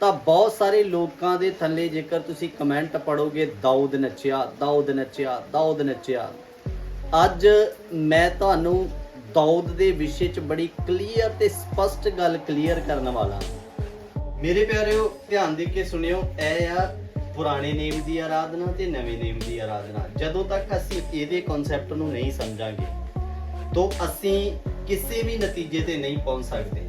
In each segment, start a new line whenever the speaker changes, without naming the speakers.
ਤਾਂ ਬਹੁਤ ਸਾਰੇ ਲੋਕਾਂ ਦੇ ਥੱਲੇ ਜੇਕਰ ਤੁਸੀਂ ਕਮੈਂਟ ਪੜੋਗੇ ਦਾਊਦ ਨੱਚਿਆ ਦਾਊਦ ਨੱਚਿਆ ਦਾਊਦ ਨੱਚਿਆ। ਅੱਜ ਮੈਂ ਤੁਹਾਨੂੰ ਦਾਊਦ ਦੇ ਵਿਸ਼ੇ 'ਚ ਬੜੀ ਕਲੀਅਰ ਤੇ ਸਪਸ਼ਟ ਗੱਲ ਕਲੀਅਰ ਕਰਨ ਵਾਲਾ ਮੇਰੇ ਪਿਆਰਿਓ, ਧਿਆਨ ਦੇ ਕੇ ਸੁਣਿਓ, ਇਹ ਆ ਪੁਰਾਣੇ ਨੇਮ ਦੀ ਆਰਾਧਨਾ ਤੇ ਨਵੇਂ ਨੇਮ ਦੀ ਆਰਾਧਨਾ। ਜਦੋਂ ਤੱਕ ਅਸੀਂ ਇਹਦੇ ਕਨਸੈਪਟ ਨੂੰ ਨਹੀਂ ਸਮਝਾਂਗੇ, ਤਾਂ ਅਸੀਂ ਕਿਸੇ ਵੀ ਨਤੀਜੇ ਤੇ ਨਹੀਂ ਪਹੁੰਚ ਸਕਦੇ।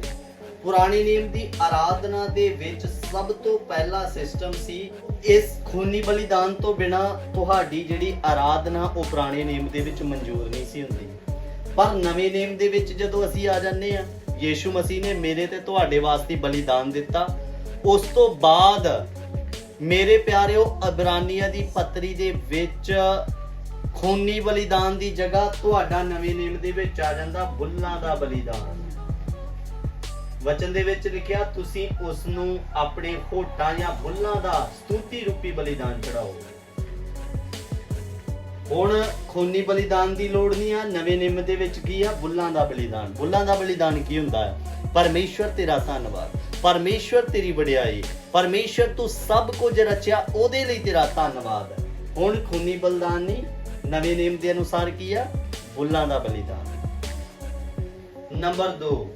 ਪੁਰਾਣੇ ਨੇਮ ਦੀ ਆਰਾਧਨਾ ਦੇ ਵਿੱਚ ਸਭ ਤੋਂ ਪਹਿਲਾ ਸਿਸਟਮ ਸੀ ਇਸ ਖੂਨੀ ਬਲੀਦਾਨ ਤੋਂ ਬਿਨਾ ਤੁਹਾਡੀ ਜਿਹੜੀ ਆਰਾਧਨਾ ਉਹ ਪੁਰਾਣੇ ਨੇਮ ਦੇ ਵਿੱਚ ਮਨਜ਼ੂਰ ਨਹੀਂ ਸੀ ਹੁੰਦੀ। ਪਰ ਨਵੇਂ ਨੇਮ ਦੇ ਵਿੱਚ ਜਦੋਂ ਅਸੀਂ ਆ ਜਾਂਦੇ ਆ ਯੀਸ਼ੂ ਮਸੀਹ ਨੇ ਮੇਰੇ ਤੇ ਤੁਹਾਡੇ ਵਾਸਤੇ ਬਲੀਦਾਨ ਦਿੱਤਾ। ਉਸ ਤੋਂ ਬਾਅਦ ਮੇਰੇ ਪਿਆਰਿਓ ਅਬਰਾਨੀਆਂ ਦੀ ਪੱਤਰੀ ਦੇ ਵਿੱਚ ਖੂਨੀ ਬਲੀਦਾਨ ਦੀ ਜਗ੍ਹਾ ਤੁਹਾਡਾ ਨਵੇਂ ਨੇਮ ਦੇ ਵਿੱਚ ਆ ਜਾਂਦਾ, ਬੁੱਲਾਂ ਦਾ ਬਲੀਦਾਨ। ਵਚਨ ਦੇ ਵਿੱਚ ਲਿਖਿਆ, ਤੁਸੀਂ ਉਸ ਨੂੰ ਆਪਣੇ ਹੋਟਾਂ ਜਾਂ ਬੁੱਲਾਂ ਦਾ ਸਤੂਤੀ ਰੂਪੀ ਬਲੀਦਾਨ ਚੜਾਓ ਹੁਣ ਖੂਨੀ ਬਲੀਦਾਨ ਦੀ ਲੋੜ ਨਹੀਂ ਆ, ਨਵੇਂ ਨਿਯਮ ਦੇ ਵਿੱਚ ਕੀ ਆ? ਬੁੱਲਾਂ ਦਾ ਬਲੀਦਾਨ। ਬੁੱਲਾਂ ਦਾ ਬਲੀਦਾਨ ਕੀ ਹੁੰਦਾ ਹੈ? ਪਰਮੇਸ਼ਵਰ ਤੇਰਾ ਧੰਨਵਾਦ। ਪਰਮੇਸ਼ਵਰ ਤੇਰੀ ਵਡਿਆਈ। ਪਰਮੇਸ਼ਵਰ ਤੂੰ ਸਭ ਕੁਝ ਰਚਿਆ, ਉਹਦੇ ਲਈ ਤੇਰਾ ਧੰਨਵਾਦ ਹੁਣ ਖੂਨੀ ਬਲੀਦਾਨ ਨਹੀਂ, ਨਵੇਂ ਨਿਯਮ ਦੇ ਅਨੁਸਾਰ ਕੀ ਆ? ਬੁੱਲਾਂ ਦਾ ਬਲੀਦਾਨ। ਨੰਬਰ 2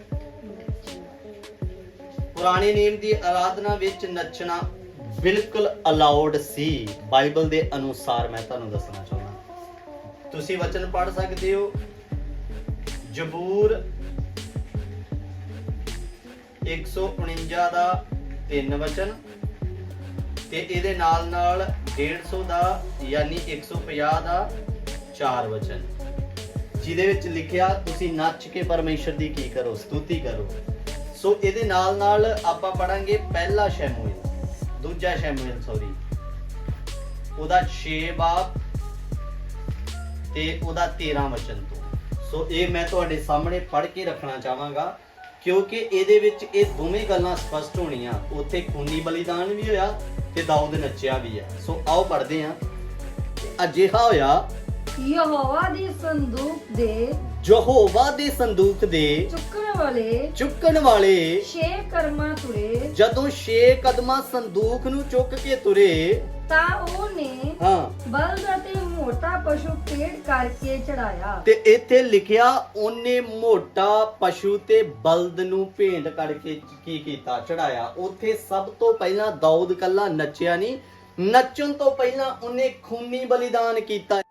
ਪੁਰਾਣੇ ਨਿਯਮ ਦੀ ਆਰਾਧਨਾ ਵਿੱਚ ਨੱਚਣਾ ਬਿਲਕੁਲ ਅਲਾਉਡ ਸੀ। ਬਾਈਬਲ ਦੇ ਅਨੁਸਾਰ ਮੈਂ ਤੁਹਾਨੂੰ ਦੱਸਣਾ ਚਾਹੁੰਦਾ। ਤੁਸੀਂ ਵਚਨ ਪੜ੍ਹ ਸਕਦੇ ਹੋ। ਜਬੂਰ 149 ਦਾ ਤਿੰਨ ਵਚਨ ਤੇ ਇਹਦੇ ਨਾਲ ਨਾਲ 150 ਦਾ ਯਾਨੀ 150 ਦਾ ਚਾਰ ਵਚਨ। ਜਿਹਦੇ ਵਿੱਚ ਲਿਖਿਆ, ਤੁਸੀਂ ਨੱਚ ਕੇ ਪਰਮੇਸ਼ਰ ਦੀ ਕੀ ਕਰੋ? ਸਤੁਤੀ ਕਰੋ। ਸੋ ਇਹਦੇ ਨਾਲ ਨਾਲ ਆਪਾਂ ਪੜਾਂਗੇ ਪਹਿਲਾ ਸ਼ੈਮੂਏਲ ਦੂਜਾ ਸ਼ੈਮੂਏਲ ਸੌਰੀ ਉਹਦਾ 6 ਬਾਬ ਤੇ ਉਹਦਾ 13 ਵਚਨ ਤੋਂ। ਸੋ ਇਹ ਮੈਂ ਤੁਹਾਡੇ ਸਾਹਮਣੇ ਪੜ੍ਹ ਕੇ ਰੱਖਣਾ ਚਾਹਾਂਗਾ, ਕਿਉਂਕਿ ਇਹਦੇ ਵਿੱਚ ਇਹ ਦੋਵੇਂ ਗੱਲਾਂ ਸਪਸ਼ਟ ਹੋਣੀਆਂ। ਉੱਥੇ ਖੂਨੀ ਬਲੀਦਾਨ ਵੀ ਹੋਇਆ ਤੇ ਦਾਊਦ ਨੱਚਿਆ ਵੀ ਆ ਸੋ ਆਓ ਪੜ੍ਹਦੇ ਹਾਂ। ਅਜਿਹਾ ਹੋਇਆ
ਯਹੋਵਾ ਦੀ ਸੰਦੂਕ ਦੇ
ਯਹੋਵਾ ਦੇ ਸੰਦੂਕ ਦੇ
ਚੁੱਕਣ ਵਾਲੇ
ਚੁੱਕਣ ਵਾਲੇ
ਛੇ ਕਰਮਾਂ ਤੁਰੇ।
ਜਦੋਂ 6 ਕਦਮਾਂ ਸੰਦੂਕ ਨੂੰ ਚੁੱਕ ਕੇ ਤੁਰੇ
ਤਾਂ ਉਹਨੇ
ਹਾਂ।
ਬਲਦ ਅਤੇ ਮੋਟਾ ਪਸ਼ੂ ਪੇੜ ਕਰਕੇ ਚੜਾਇਆ।
ਤੇ ਇੱਥੇ ਲਿਖਿਆ ਉਹਨੇ ਮੋਟਾ ਪਸ਼ੂ ਤੇ ਬਲਦ ਨੂੰ ਭੇਂਟ ਕਰਕੇ ਕੀ ਕੀਤਾ? ਚੜਾਇਆ। ਉੱਥੇ ਸਭ ਤੋਂ ਪਹਿਲਾਂ ਦਾਊਦ ਕੱਲਾ ਨੱਚਿਆ ਨਹੀਂ। ਨੱਚਣ ਤੋਂ ਪਹਿਲਾਂ ਉਹਨੇ ਖੂਨੀ ਬਲੀਦਾਨ ਕੀਤਾ।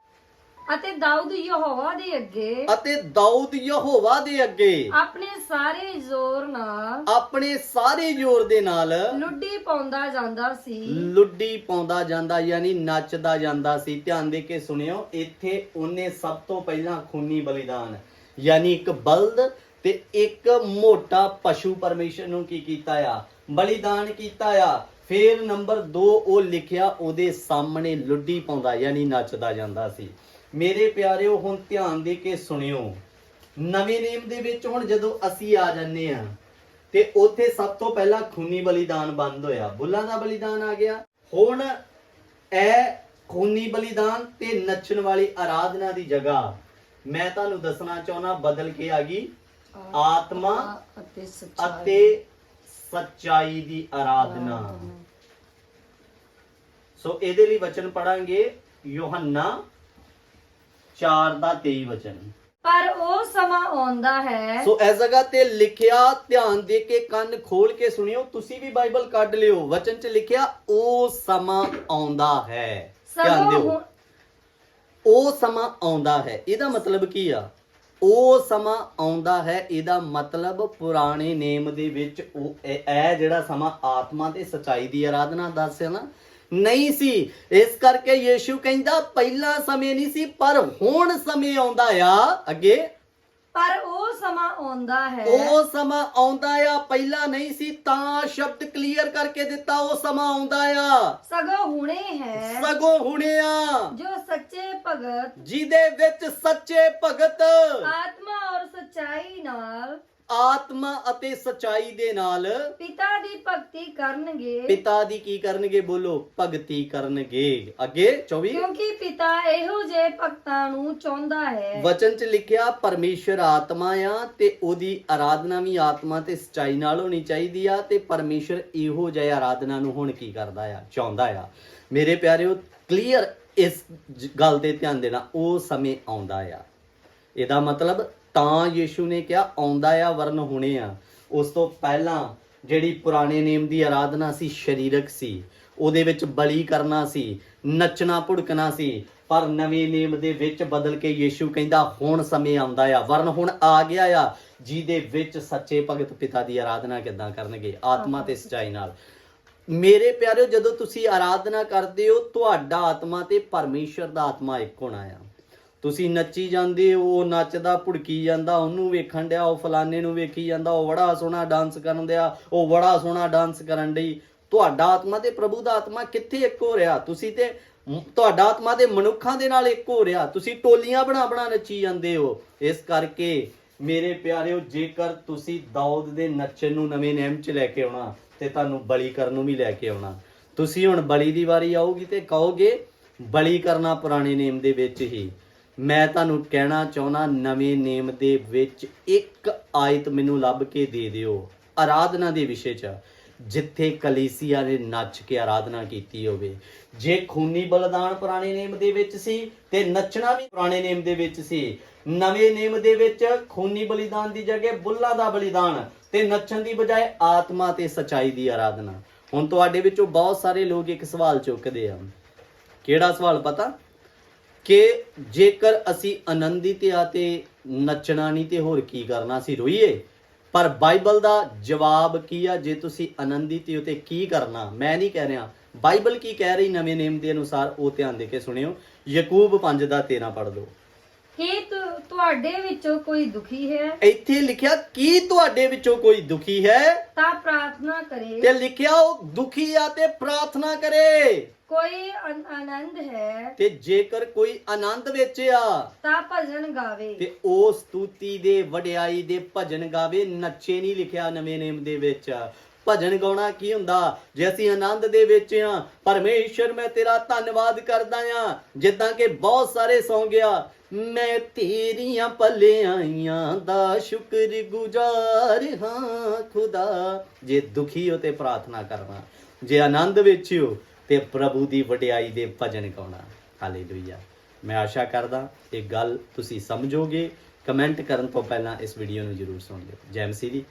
ਅਤੇ ਦਾਊਦ ਯਹੋਵਾ ਦੇ ਅੱਗੇ।
ਅਤੇ ਦਾਊਦ ਯਹੋਵਾ ਦੇ ਅੱਗੇ।
ਆਪਣੇ ਸਾਰੇ ਜ਼ੋਰ ਨਾਲ
ਆਪਣੇ ਸਾਰੇ ਜ਼ੋਰ ਦੇ ਨਾਲ
ਲੁੱਡੀ ਪਾਉਂਦਾ ਜਾਂਦਾ ਸੀ।
ਲੁੱਡੀ ਪਾਉਂਦਾ ਜਾਂਦਾ ਯਾਨੀ ਨੱਚਦਾ ਜਾਂਦਾ ਸੀ। ਧਿਆਨ ਦੇ ਕੇ ਸੁਣਿਓ ਇੱਥੇ ਉਹਨੇ ਸਭ ਤੋਂ ਪਹਿਲਾਂ ਖੂਨੀ ਬਲੀਦਾਨ ਯਾਨੀ ਇੱਕ ਬਲਦ ਤੇ ਇੱਕ ਮੋਟਾ ਪਸ਼ੂ ਪਰਮੇਸ਼ਰ ਨੂੰ ਕੀ ਕੀਤਾ ਆ? ਬਲੀਦਾਨ ਕੀਤਾ ਆ। ਫੇਰ ਨੰਬਰ 2 ਉਹ ਲਿਖਿਆ ਉਹਦੇ ਸਾਹਮਣੇ ਲੁੱਡੀ ਪਾਉਂਦਾ ਯਾਨੀ ਨੱਚਦਾ ਜਾਂਦਾ ਸੀ। ਮੇਰੇ ਪਿਆਰਿਓ ਹੁਣ ਧਿਆਨ ਦੇ ਕੇ ਸੁਣਿਓ। ਨਵੇਂ ਨੇਮ ਦੇ ਵਿੱਚ ਹੁਣ ਜਦੋਂ ਅਸੀਂ ਆ ਜੰਨੇ ਆ ਤੇ ਉੱਥੇ ਸਭ ਤੋਂ ਪਹਿਲਾਂ ਖੂਨੀ ਬਲੀਦਾਨ ਬੰਦ ਹੋਇਆ। ਬੁੱਲਾਂ ਦਾ ਬਲੀਦਾਨ ਆ ਗਿਆ। ਹੁਣ ਇਹ ਖੂਨੀ ਬਲੀਦਾਨ ਤੇ ਨੱਚਣ ਵਾਲੀ ਆਰਾਧਨਾ ਦੀ ਜਗ੍ਹਾ। ਮੈਂ ਤੁਹਾਨੂੰ ਦੱਸਣਾ ਚਾਹੁੰਦਾ ਬਦਲ ਕੇ ਆ ਗਈ। ਆਤਮਾ
ਅਤੇ ਸੱਚਾਈ
ਅਤੇ ਸੱਚਾਈ ਦੀ ਆਰਾਧਨਾ। ਸੋ ਇਹਦੇ ਲਈ ਵਚਨ ਪੜਾਂਗੇ ਯੋਹੰਨਾ 4 ਦਾ 23 ਵਚਨ।
ਪਰ ਉਹ ਸਮਾਂ ਆਉਂਦਾ ਹੈ।
ਸੋ ਇਸ ਜਗ੍ਹਾ ਤੇ ਲਿਖਿਆ ਧਿਆਨ ਦੇ ਕੇ ਕੰਨ ਖੋਲ ਕੇ ਸੁਣਿਓ ਤੁਸੀਂ ਵੀ ਬਾਈਬਲ ਕੱਢ ਲਿਓ। ਵਚਨ 'ਚ ਲਿਖਿਆ ਉਹ ਸਮਾਂ ਆਉਂਦਾ ਹੈ। ਧਿਆਨ ਦਿਓ। ਉਹ ਸਮਾਂ ਆਉਂਦਾ ਹੈ। ਇਹਦਾ ਮਤਲਬ ਕੀ ਆ? ਉਹ ਸਮਾਂ ਆਉਂਦਾ ਹੈ ਇਹਦਾ ਮਤਲਬ ਪੁਰਾਣੇ ਨੇਮ ਦੇ ਵਿੱਚ ਉਹ ਇਹ ਇਹ ਜਿਹੜਾ ਸਮਾਂ ਆਤਮਾ ਤੇ ਸਚਾਈ ਦੀ ਆਰਾਧਨਾ ਦੱਸਿਆ ਨਾ ਨਹੀਂ ਸੀ। ਇਸ ਕਰਕੇ ਯੀਸ਼ੂ ਕਹਿੰਦਾ ਪਹਿਲਾ ਸਮੇਂ ਨਹੀਂ ਸੀ ਪਰ ਹੁਣ ਸਮੇਂ ਆਉਂਦਾ ਆ। ਅੱਗੇ
ਪਰ ਉਹ ਸਮਾਂ ਆਉਂਦਾ ਹੈ।
ਉਹ ਸਮਾਂ ਆਉਂਦਾ ਆ। ਪਹਿਲਾਂ ਨਹੀਂ ਸੀ ਤਾਂ ਸ਼ਬਦ ਕਲੀਅਰ ਕਰਕੇ ਦਿੱਤਾ ਉਹ ਸਮਾਂ ਆਉਂਦਾ ਆ।
ਸਗੋਂ ਹੁਣੇ ਹੈ।
ਸਗੋਂ ਹੁਣੇ ਆ।
ਜੋ ਸੱਚੇ ਭਗਤ
ਜਿਹਦੇ ਵਿੱਚ ਸੱਚੇ ਭਗਤ
ਆਤਮਾ ਔਰ ਸਚਾਈ ਨਾਲ
ਆਤਮਾ ਅਤੇ ਸਚਾਈ ਦੇ ਨਾਲ
ਪਿਤਾ ਦੀ ਭਗਤੀ ਕਰਨਗੇ।
ਪਿਤਾ ਦੀ ਕੀ ਕਰਨਗੇ? ਬੋਲੋ ਭਗਤੀ ਕਰਨਗੇ। ਅੱਗੇ 24
ਕਿਉਂਕਿ ਪਿਤਾ ਇਹੋ ਜਿਹੇ ਭਗਤਾਂ ਨੂੰ ਚਾਹੁੰਦਾ ਹੈ।
ਵਚਨ ਚ ਲਿਖਿਆ ਪਰਮੇਸ਼ਰ ਆਤਮਾ ਆ ਤੇ ਉਹਦੀ ਆਰਾਧਨਾ ਵੀ ਆਤਮਾ ਤੇ ਸਚਾਈ ਨਾਲ ਹੋਣੀ ਚਾਹੀਦੀ ਆ ਤੇ ਪਰਮੇਸ਼ਰ ਇਹੋ ਜਿਹੇ ਆਰਾਧਨਾ ਨੂੰ ਹੁਣ ਕੀ ਕਰਦਾ ਆ? ਚਾਹੁੰਦਾ ਆ। ਮੇਰੇ ਪਿਆਰਿਓ ਕਲੀਅਰ ਇਸ ਜ- ਗੱਲ ਤੇ ਧਿਆਨ ਦੇਣਾ ਉਹ ਸਮੇਂ ਆਉਂਦਾ ਆ। ਇਹਦਾ ਮਤਲਬ ਤਾਂ ਯੀਸ਼ੂ ਨੇ ਕਿਹਾ, ਆਉਂਦਾ ਆ, ਵਰਨ ਹੋਣੇ ਆ। ਉਸ ਤੋਂ ਪਹਿਲਾਂ ਜਿਹੜੀ ਪੁਰਾਣੇ ਨੇਮ ਦੀ ਆਰਾਧਨਾ ਸੀ, ਸਰੀਰਕ ਸੀ, ਉਹਦੇ ਵਿੱਚ ਬਲੀ ਕਰਨਾ ਸੀ, ਨੱਚਣਾ, ਭੁੜਕਣਾ ਸੀ, ਪਰ ਨਵੇਂ ਨੇਮ ਦੇ ਵਿੱਚ ਬਦਲ ਕੇ ਯੀਸ਼ੂ ਕਹਿੰਦਾ, ਹੁਣ ਸਮੇਂ ਆਉਂਦਾ ਆ, ਵਰਨ ਹੁਣ ਆ ਗਿਆ ਆ। ਜਿਹਦੇ ਵਿੱਚ ਸੱਚੇ ਭਗਤ ਪਿਤਾ ਦੀ ਆਰਾਧਨਾ ਕਿੱਦਾਂ ਕਰਨਗੇ, ਆਤਮਾ ਤੇ ਸਚਾਈ ਨਾਲ। ਮੇਰੇ ਪਿਆਰਿਓ, ਜਦੋਂ ਤੁਸੀਂ ਆਰਾਧਨਾ ਕਰਦੇ ਹੋ, ਤੁਹਾਡਾ ਆਤਮਾ ਤੇ ਪਰਮੇਸ਼ਰ ਦਾ ਆਤਮਾ ਇੱਕ ਹੋਣਾ ਆ। ਤੁਸੀਂ ਨੱਚੀ ਜਾਂਦੇ ਹੋ, ਉਹ ਨੱਚਦਾ, ਭੁੜਕੀ ਜਾਂਦਾ, ਉਹਨੂੰ ਵੇਖਣ ਡਿਆ, ਉਹ ਫਲਾਣੇ ਨੂੰ ਵੇਖੀ ਜਾਂਦਾ, ਉਹ ਬੜਾ ਸੋਹਣਾ ਡਾਂਸ ਕਰਨ ਡਿਆ, ਉਹ ਬੜਾ ਸੋਹਣਾ ਡਾਂਸ ਕਰਨ ਡਈ। ਤੁਹਾਡਾ ਆਤਮਾ ਤੇ ਪ੍ਰਭੂ ਦਾ ਆਤਮਾ ਕਿੱਥੇ ਇੱਕ ਹੋ ਰਿਹਾ? ਤੁਸੀਂ ਤੇ ਤੁਹਾਡਾ ਆਤਮਾ ਦੇ ਮਨੁੱਖਾਂ ਦੇ ਨਾਲ ਇੱਕ ਹੋ ਰਿਹਾ। ਤੁਸੀਂ ਟੋਲੀਆਂ ਬਣਾ ਬਣਾ ਨੱਚੀ ਜਾਂਦੇ ਹੋ। ਇਸ ਕਰਕੇ ਮੇਰੇ ਪਿਆਰਿਓ, ਜੇਕਰ ਤੁਸੀਂ ਦਾਊਦ ਦੇ ਨੱਚਣ ਨੂੰ ਨਵੇਂ ਨੇਮ 'ਚ ਲੈ ਕੇ ਆਉਣਾ, ਤੇ ਤੁਹਾਨੂੰ ਬਲੀ ਕਰਨ ਨੂੰ ਵੀ ਲੈ ਕੇ ਆਉਣਾ। ਤੁਸੀਂ ਹੁਣ ਬਲੀ ਦੀ ਵਾਰੀ ਆਊਗੀ ਤੇ ਕਹੋਗੇ, ਬਲੀ ਕਰਨਾ ਪੁਰਾਣੇ ਨੇਮ ਦੇ ਵਿੱਚ ਹੀ। ਮੈਂ ਤੁਹਾਨੂੰ ਕਹਿਣਾ ਚਾਹੁੰਦਾ, ਨਵੇਂ ਨੇਮ ਦੇ ਵਿੱਚ ਇੱਕ ਆਇਤ ਮੈਨੂੰ ਲੱਭ ਕੇ ਦੇ ਦਿਓ ਆਰਾਧਨਾ ਦੇ ਵਿਸ਼ੇ 'ਚ। ਜਿੱਥੇ ਕਲੀਸੀਆ ਨੇ ਨੱਚ ਕੇ ਆਰਾਧਨਾ ਕੀਤੀ ਹੋਵੇ। ਜੇ ਖੂਨੀ ਬਲਿਦਾਨ ਪੁਰਾਣੇ ਨੇਮ ਦੇ ਵਿੱਚ ਸੀ ਤੇ ਨੱਚਣਾ ਵੀ ਪੁਰਾਣੇ ਨੇਮ ਦੇ ਵਿੱਚ ਸੀ। ਨਵੇਂ ਨੇਮ ਦੇ ਵਿੱਚ ਖੂਨੀ ਬਲੀਦਾਨ ਦੀ ਜਗ੍ਹਾ ਬੁੱਲਾਂ ਦਾ ਬਲੀਦਾਨ ਤੇ ਨੱਚਣ ਦੀ ਬਜਾਏ ਆਤਮਾ ਤੇ ਸਚਾਈ ਦੀ ਆਰਾਧਨਾ। ਹੁਣ ਤੁਹਾਡੇ ਵਿੱਚੋਂ ਬਹੁਤ ਸਾਰੇ ਲੋਕ ਇੱਕ ਸਵਾਲ ਚੁੱਕਦੇ ਆ। ਕਿਹੜਾ ਸਵਾਲ ਪਤਾ? ਕਿ ਜੇਕਰ ਅਸੀਂ ਆਨੰਦਿਤ ਆ ਤੇ ਨੱਚਣਾ ਨਹੀਂ ਤੇ ਹੋਰ ਕੀ ਕਰਨਾ, ਅਸੀਂ ਰੋਈਏ। ਪਰ ਬਾਈਬਲ ਦਾ ਜਵਾਬ ਕੀ ਆ? ਜੇ ਤੁਸੀਂ ਆਨੰਦਿਤ ਹੋ ਤੇ ਕੀ ਕਰਨਾ? ਮੈਂ ਨਹੀਂ ਕਹਿ ਰਿਹਾ। ਬਾਈਬਲ ਕੀ ਕਹਿ ਰਹੀ ਨਵੇਂ ਨੇਮ ਦੇ ਅਨੁਸਾਰ? ਉਹ ਧਿਆਨ ਦੇ ਕੇ ਸੁਣਿਓ। ਯਕੂਬ 5 ਦਾ 13 ਪੜ੍ਹ ਲਓ।
ਕੀ ਤੁ- ਤੁਹਾਡੇ ਵਿੱਚੋਂ ਕੋਈ ਦੁਖੀ ਹੈ?
ਇੱਥੇ ਲਿਖਿਆ ਕੀ ਤੁਹਾਡੇ ਵਿੱਚੋਂ ਕੋਈ ਦੁਖੀ ਹੈ?
ਤਾਂ ਪ੍ਰਾਰਥਨਾ ਕਰੇ।
ਤੇ ਲਿਖਿਆ ਉਹ ਦੁਖੀ ਆ ਤੇ ਪ੍ਰਾਰਥਨਾ ਕਰੇ।
ਕੋਈ ਅਨ- ਆਨੰਦ ਹੈ?
ਤੇ ਜੇਕਰ ਕੋਈ ਆਨੰਦ ਵਿੱਚ ਆ
ਤਾਂ ਭਜਨ ਗਾਵੇ।
ਤੇ ਉਹ ਸਤੂਤੀ ਦੇ ਵਡਿਆਈ ਦੇ ਭਜਨ ਗਾਵੇ। ਨੱਚੇ ਨਹੀਂ ਲਿਖਿਆ ਨਵੇਂ ਨੇਮ ਦੇ ਵਿੱਚ। ਭਜਨ ਗਾਉਣਾ ਕੀ ਹੁੰਦਾ? ਜੇ ਅਸੀਂ ਆਨੰਦ ਦੇ ਵਿੱਚ ਆ ਪਰਮੇਸ਼ਰ ਮੈਂ ਤੇਰਾ ਧੰਨਵਾਦ ਕਰਦਾ ਆ। ਜਿੱਦਾਂ ਕਿ ਬਹੁਤ ਸਾਰੇ ਸੌਂ ਗਿਆ ਮੈਂ ਤੇਰੀਆਂ ਭਲਾਈਆਂ ਦਾ ਸ਼ੁਕਰ ਗੁਜ਼ਾਰ ਹਾਂ, ਖੁਦਾ। ਜੇ ਦੁਖੀ ਹੋ ਤੇ ਪ੍ਰਾਰਥਨਾ ਕਰਨਾ ਜੇ ਆਨੰਦ ਵਿੱਚ ਹੋ ਤੇ ਪ੍ਰਭੂ ਦੀ ਵਡਿਆਈ ਦੇ ਭਜਨ ਗਾਉਣਾ। ਹਾਲੇਲੂਇਆ। ਮੈਂ ਆਸ਼ਾ ਕਰਦਾ, ਇਹ ਗੱਲ ਤੁਸੀਂ ਸਮਝੋਗੇ। ਕਮੈਂਟ ਕਰਨ ਤੋਂ ਪਹਿਲਾਂ ਇਸ ਵੀਡੀਓ ਨੂੰ ਜਰੂਰ ਸੁਣ ਲਿਓ। ਜੈ ਮਸੀਹ ਦੀ